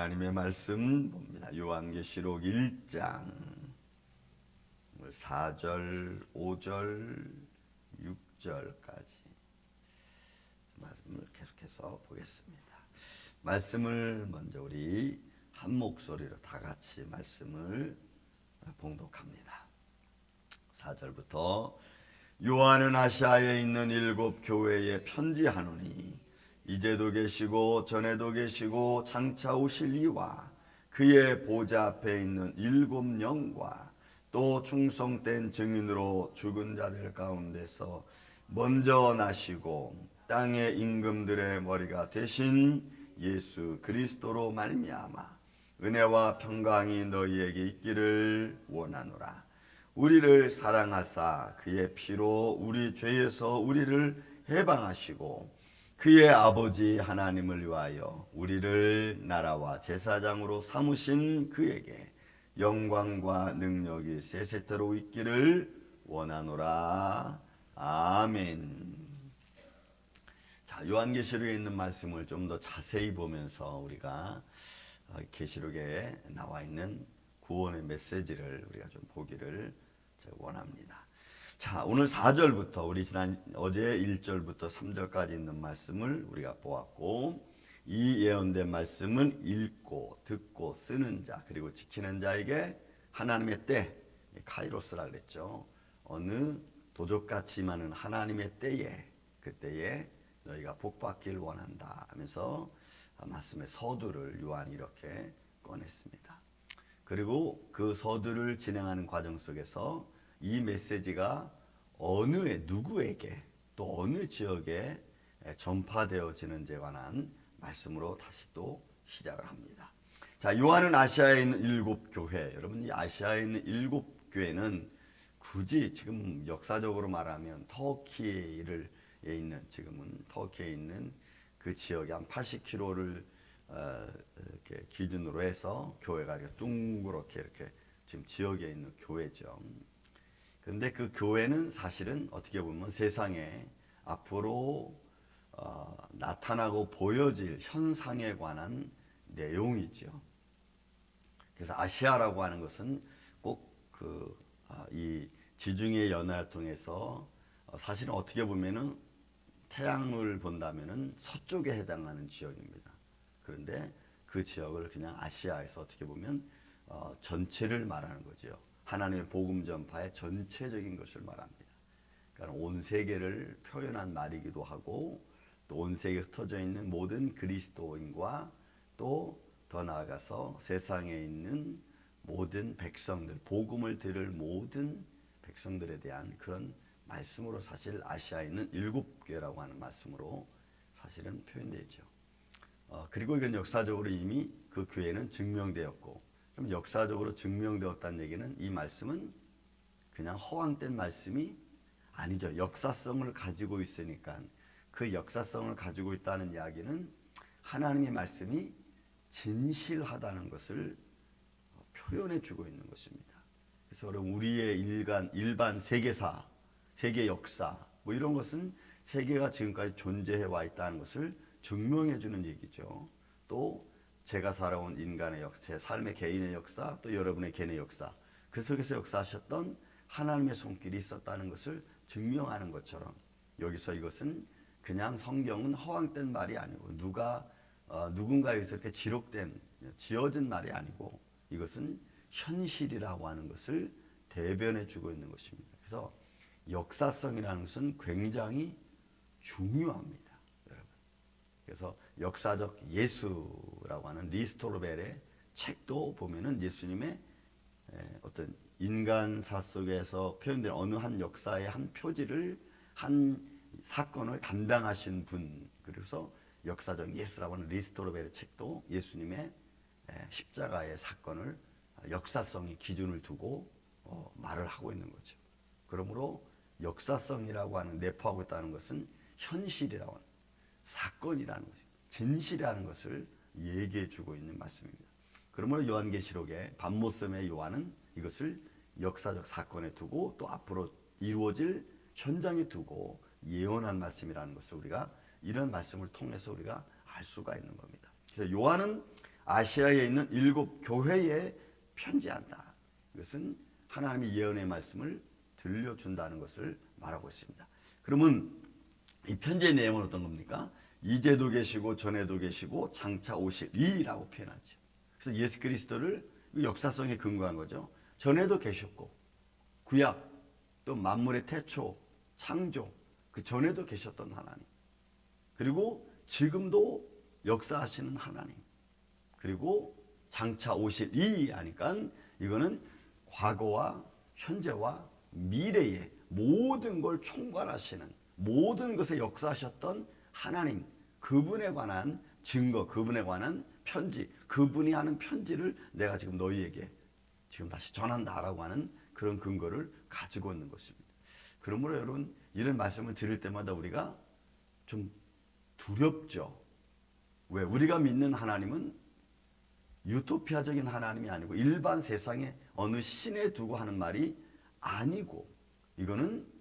하나님의 말씀 봅니다. 요한계시록 1장 4절, 5절, 6절까지 말씀을 계속해서 보겠습니다. 말씀을 먼저 우리 한 목소리로 다 같이 말씀을 봉독합니다. 4절부터 요한은 아시아에 있는 일곱 교회에 편지하노니 이제도 계시고 전에도 계시고 장차 오실 이와 그의 보좌 앞에 있는 일곱 영과 또 충성된 증인으로 죽은 자들 가운데서 먼저 나시고 땅의 임금들의 머리가 되신 예수 그리스도로 말미암아 은혜와 평강이 너희에게 있기를 원하노라. 우리를 사랑하사 그의 피로 우리 죄에서 우리를 해방하시고 그의 아버지 하나님을 위하여 우리를 나라와 제사장으로 삼으신 그에게 영광과 능력이 세세토록 있기를 원하노라. 아멘. 자, 요한계시록에 있는 말씀을 좀 더 자세히 보면서 우리가 어, 계시록에 나와 있는 구원의 메시지를 우리가 좀 보기를 원합니다. 자, 오늘 4절부터 우리 지난 어제 1절부터 3절까지 있는 말씀을 우리가 보았고 이 예언된 말씀은 읽고 듣고 쓰는 자 그리고 지키는 자에게 하나님의 때 카이로스라 그랬죠. 어느 도적같이 많은 하나님의 때에 그 때에 너희가 복받기를 원한다 하면서 말씀의 서두를 요한이 이렇게 꺼냈습니다. 그리고 그 서두를 진행하는 과정 속에서 이 메시지가 어느 누구에게 또 어느 지역에 전파되어지는지에 관한 말씀으로 다시 또 시작을 합니다. 자, 요한은 아시아에 있는 일곱 교회. 여러분, 이 아시아에 있는 일곱 교회는 굳이 지금 역사적으로 말하면 터키를 에 있는 지금은 터키에 있는 그 지역이 한 80km를 어, 이렇게 기준으로 해서 교회가 이렇게 둥그렇게 이렇게 지금 지역에 있는 교회죠. 그런데 그 교회는 사실은 어떻게 보면 세상에 앞으로 어, 나타나고 보여질 현상에 관한 내용이죠. 그래서 아시아라고 하는 것은 꼭그이 아, 지중해 연화를 통해서 어, 사실은 어떻게 보면은 태양을 본다면은 서쪽에 해당하는 지역입니다. 그런데 그 지역을 그냥 아시아에서 어떻게 보면 어, 전체를 말하는 거죠. 하나님의 복음 전파의 전체적인 것을 말합니다. 그러니까 온 세계를 표현한 말이기도 하고 또 온 세계에 흩어져 있는 모든 그리스도인과 또 더 나아가서 세상에 있는 모든 백성들, 복음을 들을 모든 백성들에 대한 그런 말씀으로 사실 아시아에 있는 일곱 교회라고 하는 말씀으로 사실은 표현되죠. 어, 그리고 이건 역사적으로 이미 그 교회는 증명되었고, 그럼 역사적으로 증명되었다는 얘기는 이 말씀은 그냥 허황된 말씀이 아니죠. 역사성을 가지고 있으니까 그 역사성을 가지고 있다는 이야기는 하나님의 말씀이 진실하다는 것을 표현해 주고 있는 것입니다. 그래서 여러분 우리의 일간 일반 세계사, 세계 역사 뭐 이런 것은 세계가 지금까지 존재해 와 있다는 것을 증명해 주는 얘기죠. 또 제가 살아온 인간의 역사, 제 삶의 개인의 역사, 또 여러분의 개인의 역사, 그 속에서 역사하셨던 하나님의 손길이 있었다는 것을 증명하는 것처럼 여기서 이것은 그냥 성경은 허황된 말이 아니고 누가 어, 누군가에서 이렇게 기록된 지어진 말이 아니고 이것은 현실이라고 하는 것을 대변해 주고 있는 것입니다. 그래서 역사성이라는 것은 굉장히 중요합니다. 그래서 역사적 예수라고 하는 리스토르벨의 책도 보면은 예수님의 어떤 인간사 속에서 표현된 어느 한 역사의 한 표지를 한 사건을 담당하신 분 그래서 역사적 예수라고 하는 리스토르벨의 책도 예수님의 십자가의 사건을 역사성이 기준을 두고 어, 말을 하고 있는 거죠. 그러므로 역사성이라고 하는 내포하고 있다는 것은 현실이라고 하는 사건이라는 것이 진실이라는 것을 얘기해 주고 있는 말씀입니다. 그러므로 요한계시록의 반모섬의 요한은 이것을 역사적 사건에 두고 또 앞으로 이루어질 현장에 두고 예언한 말씀이라는 것을 우리가 이런 말씀을 통해서 우리가 알 수가 있는 겁니다. 그래서 요한은 아시아에 있는 일곱 교회에 편지한다. 이것은 하나님의 예언의 말씀을 들려준다는 것을 말하고 있습니다. 그러면 이 편지의 내용은 어떤 겁니까? 이제도 계시고 전에도 계시고 장차 오실 이라고 표현하죠. 그래서 예수 그리스도를 역사성에 근거한 거죠. 전에도 계셨고 구약 또 만물의 태초 창조 그 전에도 계셨던 하나님 그리고 지금도 역사하시는 하나님 그리고 장차 오실 이 하니까 이거는 과거와 현재와 미래의 모든 걸 총괄하시는 모든 것에 역사하셨던 하나님 그분에 관한 증거 그분에 관한 편지 그분이 하는 편지를 내가 지금 너희에게 지금 다시 전한다라고 하는 그런 근거를 가지고 있는 것입니다. 그러므로 여러분 이런 말씀을 드릴 때마다 우리가 좀 두렵죠. 왜 우리가 믿는 하나님은 유토피아적인 하나님이 아니고 일반 세상에 어느 신에 두고 하는 말이 아니고 이거는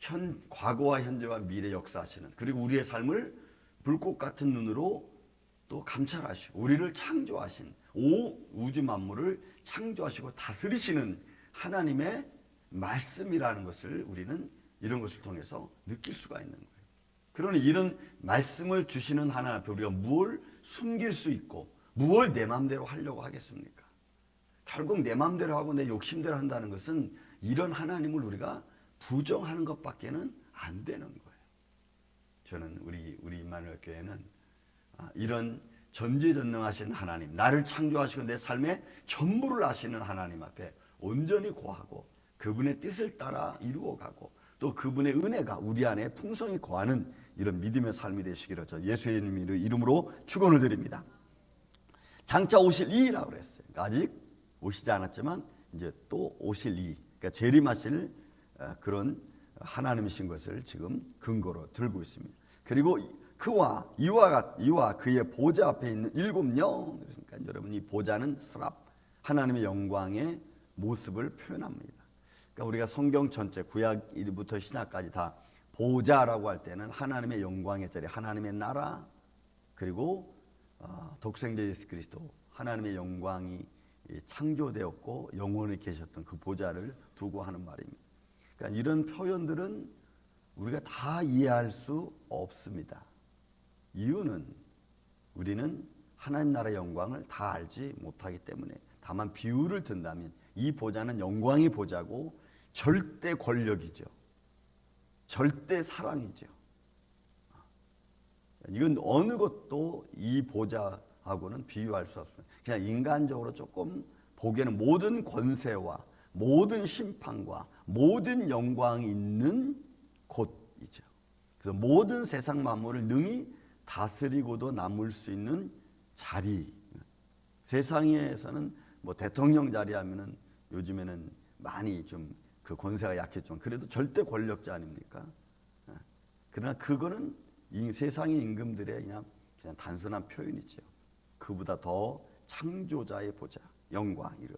현 과거와 현재와 미래 역사하시는 그리고 우리의 삶을 불꽃 같은 눈으로 또 감찰하시고 우리를 창조하신 오 우주 만물을 창조하시고 다스리시는 하나님의 말씀이라는 것을 우리는 이런 것을 통해서 느낄 수가 있는 거예요. 그러니 이런 말씀을 주시는 하나님 앞에 우리가 무엇을 숨길 수 있고 무엇을 내 마음대로 하려고 하겠습니까? 결국 내 마음대로 하고 내 욕심대로 한다는 것은 이런 하나님을 우리가 부정하는 것밖에는 안 되는 거예요. 저는 우리 우리 임마누엘 교회는 아, 이런 전지전능하신 하나님, 나를 창조하시고 내 삶의 전부를 아시는 하나님 앞에 온전히 고하고 그분의 뜻을 따라 이루어가고 또 그분의 은혜가 우리 안에 풍성히 거하는 이런 믿음의 삶이 되시기를 저 예수의 이름으로 축원을 드립니다. 장차 오실 이라고 그랬어요. 그러니까 아직 오시지 않았지만 이제 또 오실 이, 그러니까 재림하실 어, 그런 하나님이신 것을 지금 근거로 들고 있습니다. 그리고 그와 이와 같 이와 그의 보좌 앞에 있는 일곱 영 그러니까 여러분 이 보좌는 스랍 하나님의 영광의 모습을 표현합니다. 그러니까 우리가 성경 전체 구약 1부터 신약까지 다 보좌라고 할 때는 하나님의 영광의 자리, 하나님의 나라 그리고 어, 독생자 예수 그리스도 하나님의 영광이 창조되었고 영원히 계셨던 그 보좌를 두고 하는 말입니다. 그러니까 이런 표현들은 우리가 다 이해할 수 없습니다. 이유는 우리는 하나님 나라의 영광을 다 알지 못하기 때문에 다만 비유를 든다면 이 보좌는 영광의 보좌고 절대 권력이죠. 절대 사랑이죠. 이건 어느 것도 이 보좌하고는 비유할 수 없습니다. 그냥 인간적으로 조금 보기에는 모든 권세와 모든 심판과 모든 영광이 있는 곳이죠. 그래서 모든 세상 만물을 능히 다스리고도 남을 수 있는 자리. 세상에서는 뭐 대통령 자리 하면은 요즘에는 많이 좀 그 권세가 약했지만 그래도 절대 권력자 아닙니까? 예. 그러나 그거는 이 세상의 임금들의 그냥 그냥 단순한 표현이죠. 그보다 더 창조자의 보좌, 영광 이름.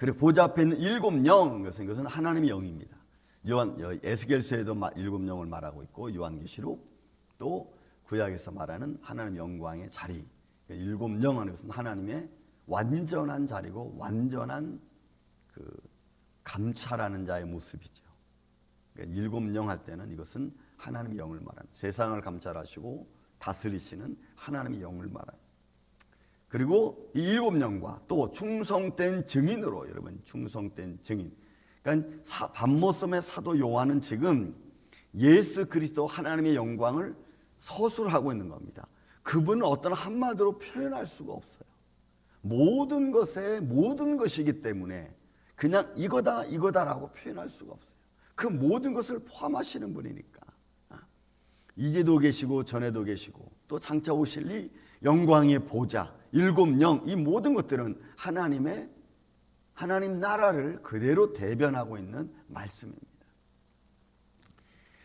그리고 보좌 앞에 있는 일곱 영 것은 이것은 하나님의 영입니다. 요한 에스겔서에도 일곱 영을 말하고 있고 요한계시록 또 구약에서 말하는 하나님 영광의 자리. 일곱 영 하는 것은 하나님의 완전한 자리고 완전한 그 감찰하는 자의 모습이죠. 그러니까 일곱 영 할 때는 이것은 하나님의 영을 말하는 세상을 감찰하시고 다스리시는 하나님의 영을 말하는 그리고 이 일곱 영과 또 충성된 증인으로 여러분 충성된 증인 그러니까 반모섬의 사도 요한은 지금 예수 그리스도 하나님의 영광을 서술하고 있는 겁니다. 그분은 어떤 한마디로 표현할 수가 없어요. 모든 것에 모든 것이기 때문에 그냥 이거다 이거다라고 표현할 수가 없어요. 그 모든 것을 포함하시는 분이니까. 아, 이제도 계시고 전에도 계시고 또 장차 오실 이 영광의 보좌 일곱 영 이 모든 것들은 하나님의 하나님 나라를 그대로 대변하고 있는 말씀입니다.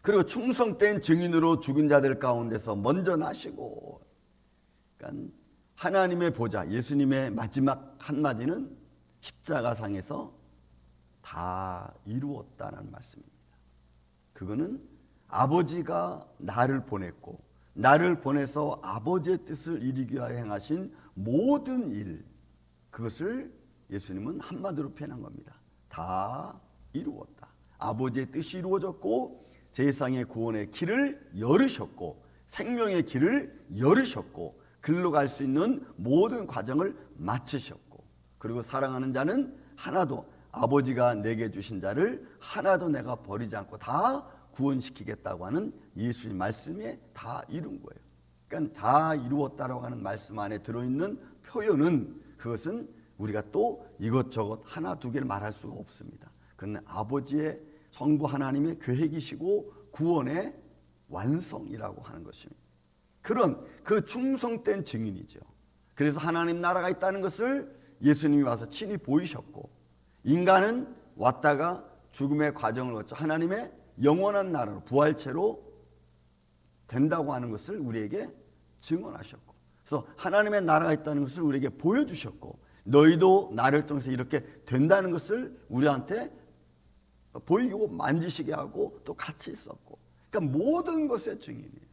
그리고 충성된 증인으로 죽은 자들 가운데서 먼저 나시고 그러니까 하나님의 보좌 예수님의 마지막 한마디는 십자가상에서 다 이루었다는 말씀입니다. 그거는 아버지가 나를 보냈고 나를 보내서 아버지의 뜻을 이루기 위하여 행하신 모든 일 그것을 예수님은 한마디로 표현한 겁니다. 다 이루었다. 아버지의 뜻이 이루어졌고 세상의 구원의 길을 열으셨고 생명의 길을 열으셨고 글로 갈 수 있는 모든 과정을 마치셨고 그리고 사랑하는 자는 하나도 아버지가 내게 주신 자를 하나도 내가 버리지 않고 다 구원시키겠다고 하는 예수님 말씀에 다 이룬 거예요. 그러니까 다 이루었다라고 하는 말씀 안에 들어있는 표현은 그것은 우리가 또 이것저것 하나 두 개를 말할 수가 없습니다. 그건 아버지의 성부 하나님의 계획이시고 구원의 완성이라고 하는 것입니다. 그런 그 충성된 증인이죠. 그래서 하나님 나라가 있다는 것을 예수님이 와서 친히 보이셨고 인간은 왔다가 죽음의 과정을 거쳐 하나님의 영원한 나라로 부활체로 된다고 하는 것을 우리에게 증언하셨고 그래서 하나님의 나라가 있다는 것을 우리에게 보여주셨고 너희도 나를 통해서 이렇게 된다는 것을 우리한테 보이고 만지시게 하고 또 같이 있었고 그러니까 모든 것의 증인이에요.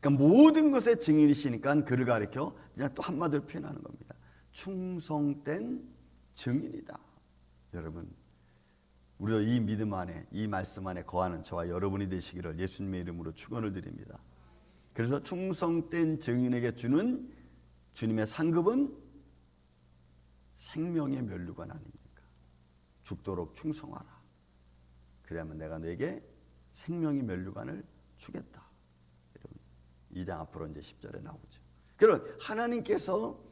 그러니까 모든 것의 증인이시니까 그를 가리켜 그냥 또 한마디로 표현하는 겁니다. 충성된 증인이다. 여러분 우리가 이 믿음 안에 이 말씀 안에 거하는 저와 여러분이 되시기를 예수님의 이름으로 축원을 드립니다. 그래서 충성된 증인에게 주는 주님의 상급은 생명의 면류관 아닙니까? 죽도록 충성하라. 그래야만 내가 너에게 생명의 면류관을 주겠다. 여러분, 2장 앞으로 이제 10절에 나오죠. 그런 하나님께서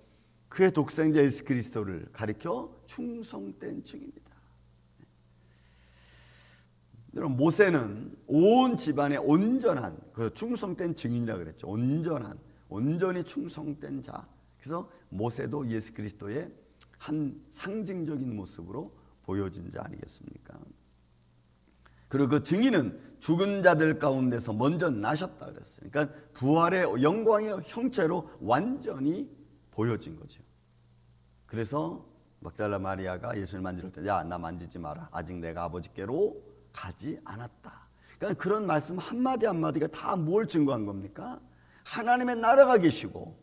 그의 독생자 예수 그리스도를 가리켜 충성된 증인이다. 여러분 모세는 온 집안의 온전한 그 충성된 증인이라 그랬죠. 온전한 온전히 충성된 자. 그래서 모세도 예수 그리스도의 한 상징적인 모습으로 보여진 자 아니겠습니까? 그리고 그 증인은 죽은 자들 가운데서 먼저 나셨다 그랬어요. 그러니까 부활의 영광의 형체로 완전히 보여진 거죠. 그래서 막달라 마리아가 예수를 만질 때, 야, 나 만지지 마라. 아직 내가 아버지께로 가지 않았다. 그러니까 그런 말씀 한마디 한마디가 다 뭘 증거한 겁니까? 하나님의 나라가 계시고,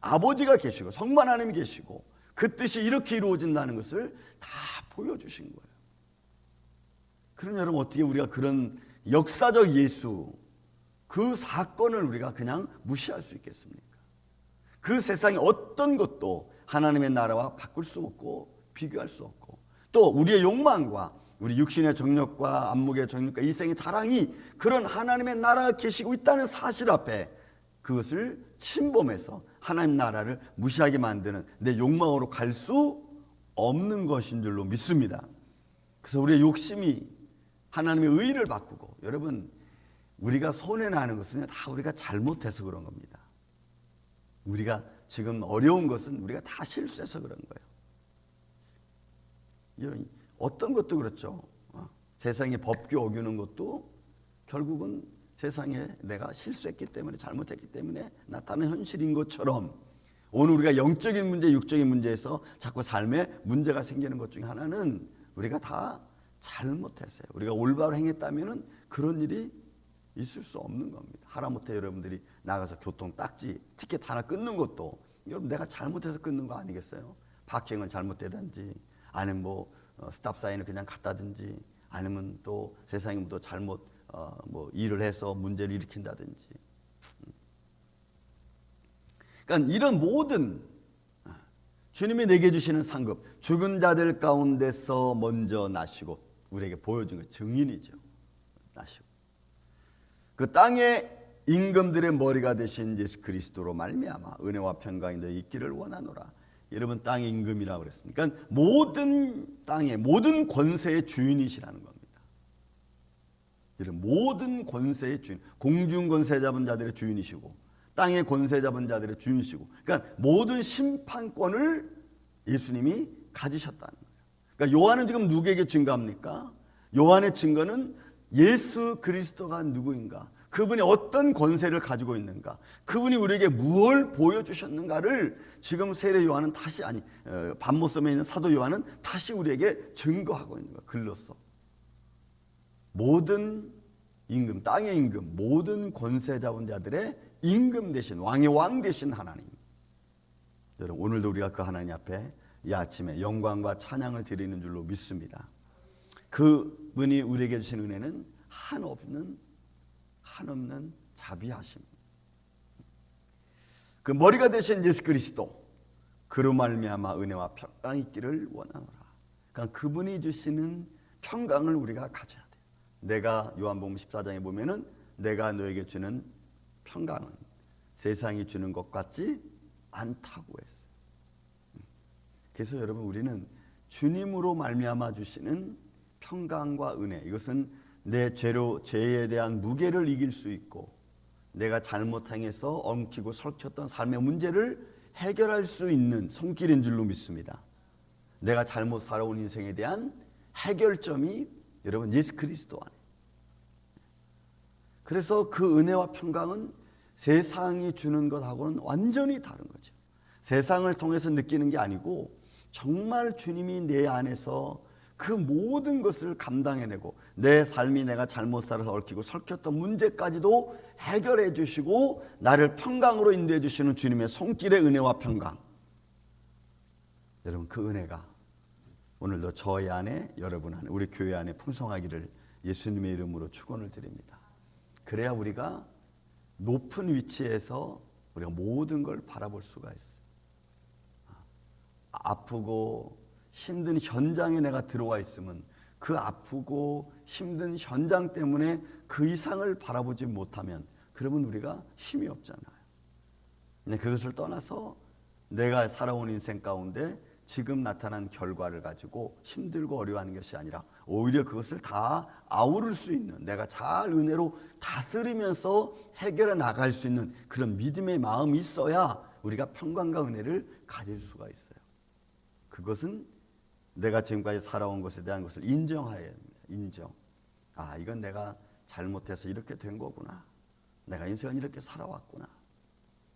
아버지가 계시고, 성만 하나님이 계시고, 그 뜻이 이렇게 이루어진다는 것을 다 보여주신 거예요. 그럼 여러분 어떻게 우리가 그런 역사적 예수, 그 사건을 우리가 그냥 무시할 수 있겠습니까? 그 세상에 어떤 것도 하나님의 나라와 바꿀 수 없고 비교할 수 없고 또 우리의 욕망과 우리 육신의 정력과 안목의 정력과 이생의 자랑이 그런 하나님의 나라가 계시고 있다는 사실 앞에 그것을 침범해서 하나님 나라를 무시하게 만드는 내 욕망으로 갈 수 없는 것인 줄로 믿습니다. 그래서 우리의 욕심이 하나님의 의를 바꾸고 여러분 우리가 손해 나는 것은 다 우리가 잘못해서 그런 겁니다. 우리가 지금 어려운 것은 우리가 다 실수해서 그런 거예요. 이런 어떤 것도 그렇죠. 어, 세상의 법규 어기는 것도 결국은 세상에 내가 실수했기 때문에 잘못했기 때문에 나타나는 현실인 것처럼 오늘 우리가 영적인 문제, 육적인 문제에서 자꾸 삶에 문제가 생기는 것 중에 하나는 우리가 다 잘못했어요. 우리가 올바로 행했다면은 그런 일이 있을 수 없는 겁니다. 하다못해 여러분들이 나가서 교통 딱지 티켓 하나 끊는 것도 여러분 내가 잘못해서 끊는 거 아니겠어요? 파킹을 잘못되든지 아니면 뭐 어, 스탑 사인을 그냥 갖다든지 아니면 또 세상에 또 잘못 어, 뭐 일을 해서 문제를 일으킨다든지. 음. 그러니까 이런 모든 어, 주님이 내게 주시는 상급, 죽은 자들 가운데서 먼저 나시고 우리에게 보여준 그 증인이죠. 나시고 그 땅의 임금들의 머리가 되신 예수 그리스도로 말미암아 은혜와 평강이 너 있기를 원하노라. 여러분 땅의 임금이라고 그랬습니다. 그러니까 모든 땅의 모든 권세의 주인이시라는 겁니다. 이런 모든 권세의 주인, 공중 권세 잡은 자들의 주인이시고 땅의 권세 잡은 자들의 주인이시고, 그러니까 모든 심판권을 예수님이 가지셨다는 거예요. 그러니까 요한은 지금 누구에게 증거합니까? 요한의 증거는 예수 그리스도가 누구인가? 그분이 어떤 권세를 가지고 있는가? 그분이 우리에게 무엇을 보여주셨는가를 지금 세례 요한은 다시 아니 어, 반모섬에 있는 사도 요한은 다시 우리에게 증거하고 있는 거야 글로써 모든 임금 땅의 임금 모든 권세 잡은 자들의 임금 되신 왕의 왕 되신 하나님. 여러분 오늘도 우리가 그 하나님 앞에 이 아침에 영광과 찬양을 드리는 줄로 믿습니다. 그분이 우리에게 주신 은혜는 한없는 한없는 자비하심. 그 머리가 되신 예수 그리스도 그로 말미암아 은혜와 평강이 있기를 원하노라. 그러니까 그분이 주시는 평강을 우리가 가져야 돼요. 내가 요한복음 14장에 보면은 내가 너에게 주는 평강은 세상이 주는 것 같지 않다고 했어요. 그래서 여러분 우리는 주님으로 말미암아 주시는 평강과 은혜 이것은 내 죄로 죄에 대한 무게를 이길 수 있고 내가 잘못 행해서 엉키고 설켰던 삶의 문제를 해결할 수 있는 손길인 줄로 믿습니다. 내가 잘못 살아온 인생에 대한 해결점이 여러분 예수 그리스도 안에. 그래서 그 은혜와 평강은 세상이 주는 것하고는 완전히 다른 거죠. 세상을 통해서 느끼는 게 아니고 정말 주님이 내 안에서 그 모든 것을 감당해내고 내 삶이 내가 잘못 살아서 얽히고 설켰던 문제까지도 해결해 주시고 나를 평강으로 인도해 주시는 주님의 손길의 은혜와 평강. 여러분 그 은혜가 오늘도 저희 안에 여러분 안에 우리 교회 안에 풍성하기를 예수님의 이름으로 축원을 드립니다. 그래야 우리가 높은 위치에서 우리가 모든 걸 바라볼 수가 있어요. 아프고 힘든 현장에 내가 들어와 있으면 그 아프고 힘든 현장 때문에 그 이상을 바라보지 못하면 그러면 우리가 힘이 없잖아요. 근데 그것을 떠나서 내가 살아온 인생 가운데 지금 나타난 결과를 가지고 힘들고 어려워하는 것이 아니라 오히려 그것을 다 아우를 수 있는 내가 잘 은혜로 다스리면서 해결해 나갈 수 있는 그런 믿음의 마음이 있어야 우리가 평강과 은혜를 가질 수가 있어요. 그것은 내가 지금까지 살아온 것에 대한 것을 됩니다. 인정. 아, 이건 내가 잘못해서 이렇게 된 거구나. 내가 인생을 이렇게 살아왔구나.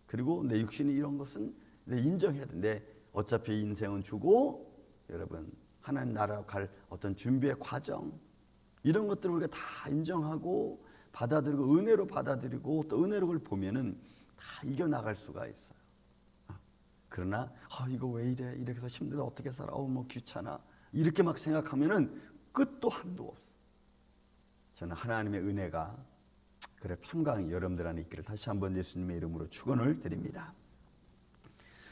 그리고 내 육신이 이런 것은 내 인정해야 돼. 내 어차피 인생은 주고 여러분 하나님 나라로 갈 어떤 준비의 과정 이런 것들을 우리가 다 인정하고 받아들이고 은혜로 받아들이고 또 은혜로 그걸 보면은 다 이겨 나갈 수가 있어요. 그러나 아 이거 왜 이래 이렇게 해서 힘들어 어떻게 살아 어 뭐 귀찮아 이렇게 막 생각하면은 끝도 한도 없어. 저는 하나님의 은혜가 그래 평강이 여러분들 안에 있기를 다시 한번 예수님의 이름으로 축원을 드립니다.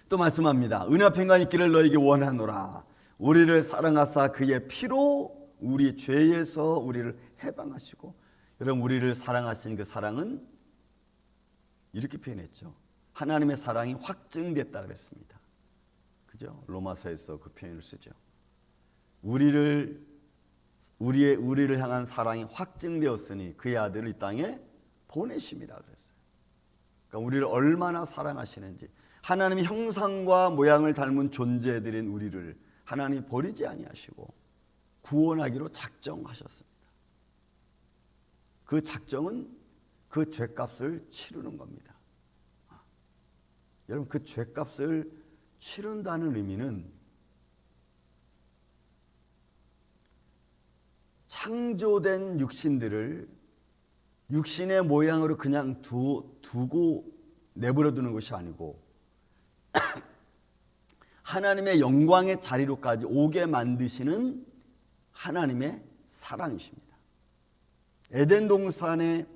또 말씀합니다. 은혜와 평강이 있기를 너에게 원하노라. 우리를 사랑하사 그의 피로 우리 죄에서 우리를 해방하시고 여러분 우리를 사랑하신 그 사랑은 이렇게 표현했죠. 하나님의 사랑이 확증됐다 그랬습니다. 그죠? 로마서에서 그 표현을 쓰죠. 우리를 우리의 우리를 향한 사랑이 확증되었으니 그의 아들을 이 땅에 보내심이라 그랬어요. 그러니까 우리를 얼마나 사랑하시는지 하나님의 형상과 모양을 닮은 존재들인 우리를 하나님 버리지 아니하시고 구원하기로 작정하셨습니다. 그 작정은 그 죄값을 치르는 겁니다. 여러분 그 죄값을 치른다는 의미는 창조된 육신들을 육신의 모양으로 그냥 두, 두고 내버려 두는 것이 아니고 하나님의 영광의 자리로까지 오게 만드시는 하나님의 사랑이십니다. 에덴 동산의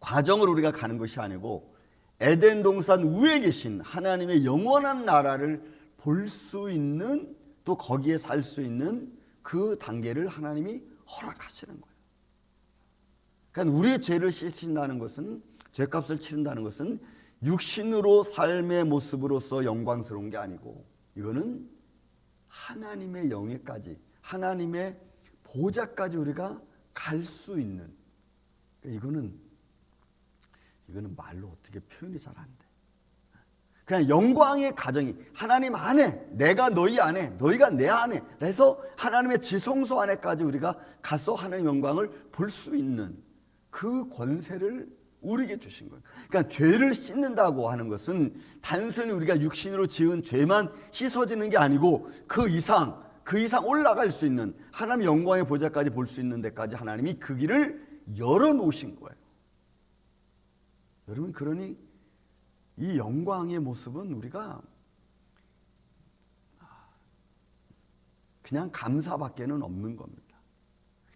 과정을 우리가 가는 것이 아니고 에덴 동산 위에 계신 하나님의 영원한 나라를 볼 수 있는 또 거기에 살 수 있는 그 단계를 하나님이 허락하시는 거예요. 그러니까 우리의 죄를 씻는다는 것은 죄값을 치른다는 것은 육신으로 삶의 모습으로서 영광스러운 게 아니고 이거는 하나님의 영예까지 하나님의 보좌까지 우리가 갈 수 있는 그러니까 이거는 이거는 말로 어떻게 표현이 잘 안 돼. 그냥 영광의 가정이 하나님 안에 내가 너희 안에 너희가 내 안에 그래서 하나님의 지성소 안에까지 우리가 가서 하나님 영광을 볼 수 있는 그 권세를 우리에게 주신 거예요. 그러니까 죄를 씻는다고 하는 것은 단순히 우리가 육신으로 지은 죄만 씻어지는 게 아니고 그 이상 그 이상 올라갈 수 있는 하나님 영광의 보좌까지 볼 수 있는 데까지 하나님이 그 길을 열어 놓으신 거예요. 여러분 그러니 이 영광의 모습은 우리가 그냥 감사밖에는 없는 겁니다.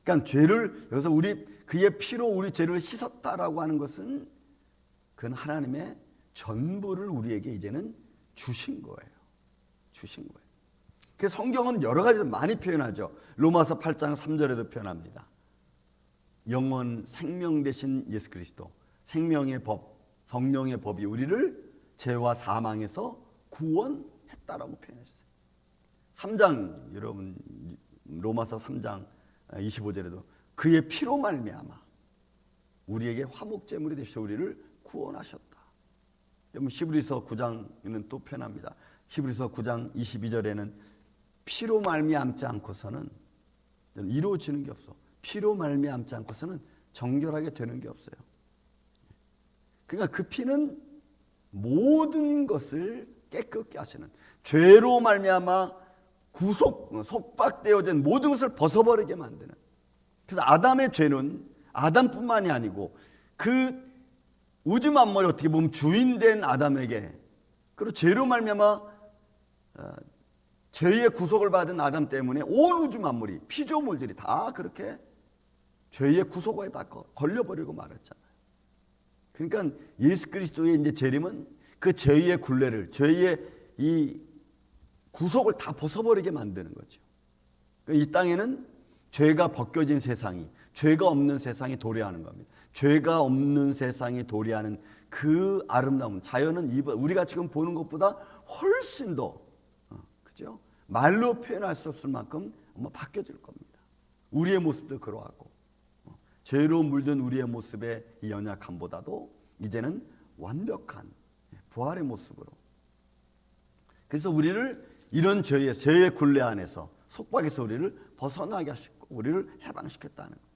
그러니까 죄를 여기서 우리 그의 피로 우리 죄를 씻었다라고 하는 것은 그건 하나님의 전부를 우리에게 이제는 주신 거예요. 주신 거예요. 그 성경은 여러 가지로 많이 표현하죠. 로마서 8장 3절에도 표현합니다. 영원 생명 되신 예수 그리스도, 생명의 법, 성령의 법이 우리를 죄와 사망에서 구원했다라고 표현했어요. 3장 여러분 로마서 3장 25절에도 그의 피로 말미암아 우리에게 화목 제물이 되셔 우리를 구원하셨다. 여러분 히브리서 9장에는 또 표현합니다. 히브리서 9장 22절에는 피로 말미암지 않고서는 이루어지는 게 없어. 피로 말미암지 않고서는 정결하게 되는 게 없어요. 그러니까 그 피는 모든 것을 깨끗게 하시는 죄로 말미암아 구속 속박되어진 모든 것을 벗어버리게 만드는 그래서 아담의 죄는 아담뿐만이 아니고 그 우주 만물이 어떻게 보면 주인된 아담에게 그리고 죄로 말미암아 어, 죄의 구속을 받은 아담 때문에 온 우주 만물이 피조물들이 다 그렇게 죄의 구속에 다 걸려버리고 말았잖아요. 그러니까 예수 그리스도의 이제 재림은 그 죄의 굴레를 죄의 이 구속을 다 벗어버리게 만드는 거죠. 그러니까 이 땅에는 죄가 벗겨진 세상이 죄가 없는 세상이 도래하는 겁니다. 죄가 없는 세상이 도래하는 그 아름다움 자연은 우리가 지금 보는 것보다 훨씬 더 어, 그죠? 말로 표현할 수 없을 만큼 아마 바뀌어질 겁니다. 우리의 모습도 그러하고 어, 죄로 물든 우리의 모습의 이 연약함보다도 이제는 완벽한 부활의 모습으로 그래서 우리를 이런 죄의 죄의 굴레 안에서 속박에서 우리를 벗어나게 하시고 우리를 해방시켰다는 것.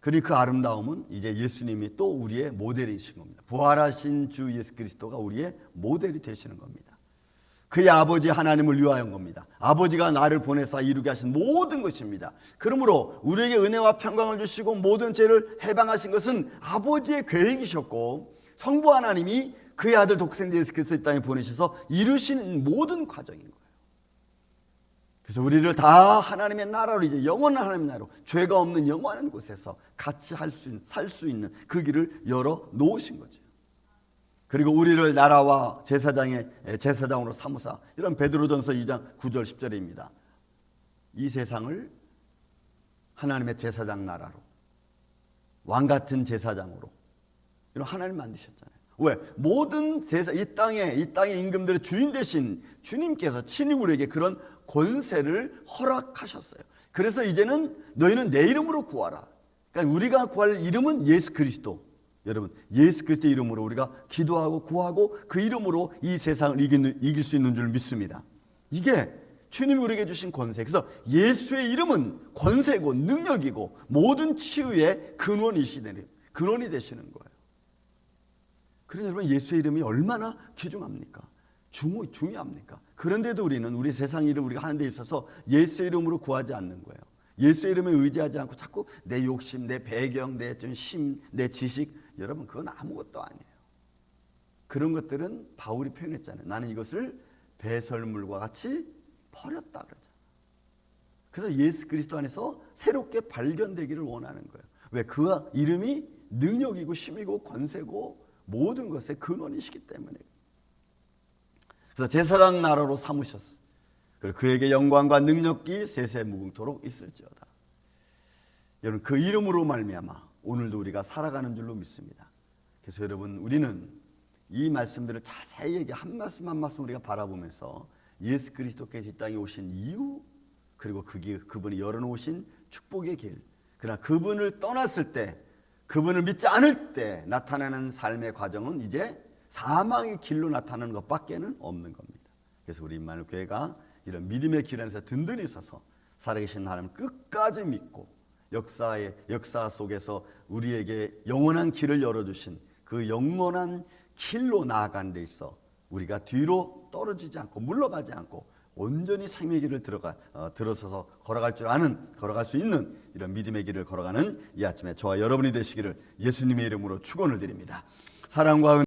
그리 그 아름다움은 이제 예수님이 또 우리의 모델이신 겁니다. 부활하신 주 예수 그리스도가 우리의 모델이 되시는 겁니다. 그의 아버지 하나님을 위하여인 겁니다. 아버지가 나를 보내사 이루게 하신 모든 것입니다. 그러므로 우리에게 은혜와 평강을 주시고 모든 죄를 해방하신 것은 아버지의 계획이셨고 성부 하나님이 그의 아들 독생자 예수 그리스도 이 땅에 보내셔서 이루시는 모든 과정인 거예요. 그래서 우리를 다 하나님의 나라로 이제 영원한 하나님의 나라로 죄가 없는 영원한 곳에서 같이 할수살수 있는 그 길을 열어 놓으신 거죠. 그리고 우리를 나라와 제사장의 제사장으로 삼으사 이런 베드로전서 2장 9절 10절입니다. 이 세상을 하나님의 제사장 나라로 왕 같은 제사장으로 이런 하나님 만드셨잖아요. 왜? 모든 세상 이 땅에 이 땅의 임금들의 주인 되신 주님께서 친히 우리에게 그런 권세를 허락하셨어요. 그래서 이제는 너희는 내 이름으로 구하라. 그러니까 우리가 구할 이름은 예수 그리스도. 여러분, 예수 그리스도 이름으로 우리가 기도하고 구하고 그 이름으로 이 세상을 이기는, 이길 수 있는 줄 믿습니다. 이게 주님이 우리에게 주신 권세. 그래서 예수의 이름은 권세고 능력이고 모든 치유의 근원이시네. 근원이 되시는 거예요. 그러니 여러분 예수의 이름이 얼마나 귀중합니까? 중요, 중요합니까? 그런데도 우리는 우리 세상 일을 우리가 하는 데 있어서 예수의 이름으로 구하지 않는 거예요. 예수의 이름에 의지하지 않고 자꾸 내 욕심, 내 배경, 내좀 힘, 내 지식 여러분 그건 아무것도 아니에요. 그런 것들은 바울이 표현했잖아요. 나는 이것을 배설물과 같이 버렸다 그러죠. 그래서 예수 그리스도 안에서 새롭게 발견되기를 원하는 거예요. 왜? 그 이름이 능력이고 힘이고 권세고 모든 것의 근원이시기 때문에. 그래서 제사장 나라로 삼으셨어. 그리고 그에게 영광과 능력이 세세 무궁토록 있을지어다. 여러분 그 이름으로 말미암아 오늘도 우리가 살아가는 줄로 믿습니다. 그래서 여러분 우리는 이 말씀들을 자세히 얘기 한 말씀 한 말씀 우리가 바라보면서 예수 그리스도께서 이 땅에 오신 이유 그리고 그게 그분이 열어놓으신 축복의 길 그러나 그분을 떠났을 때 그분을 믿지 않을 때 나타나는 삶의 과정은 이제 사망의 길로 나타나는 것밖에는 없는 겁니다. 그래서 우리 임마누 교회가 이런 믿음의 길 안에서 든든히 서서 살아계신 하나님 끝까지 믿고 역사의 역사 속에서 우리에게 영원한 길을 열어주신 그 영원한 길로 나아가는 데 있어 우리가 뒤로 떨어지지 않고 물러가지 않고 온전히 생명의 길을 들어가 어, 들어서서 걸어갈 줄 아는 걸어갈 수 있는 이런 믿음의 길을 걸어가는 이 아침에 저와 여러분이 되시기를 예수님의 이름으로 축원을 드립니다. 사랑과 은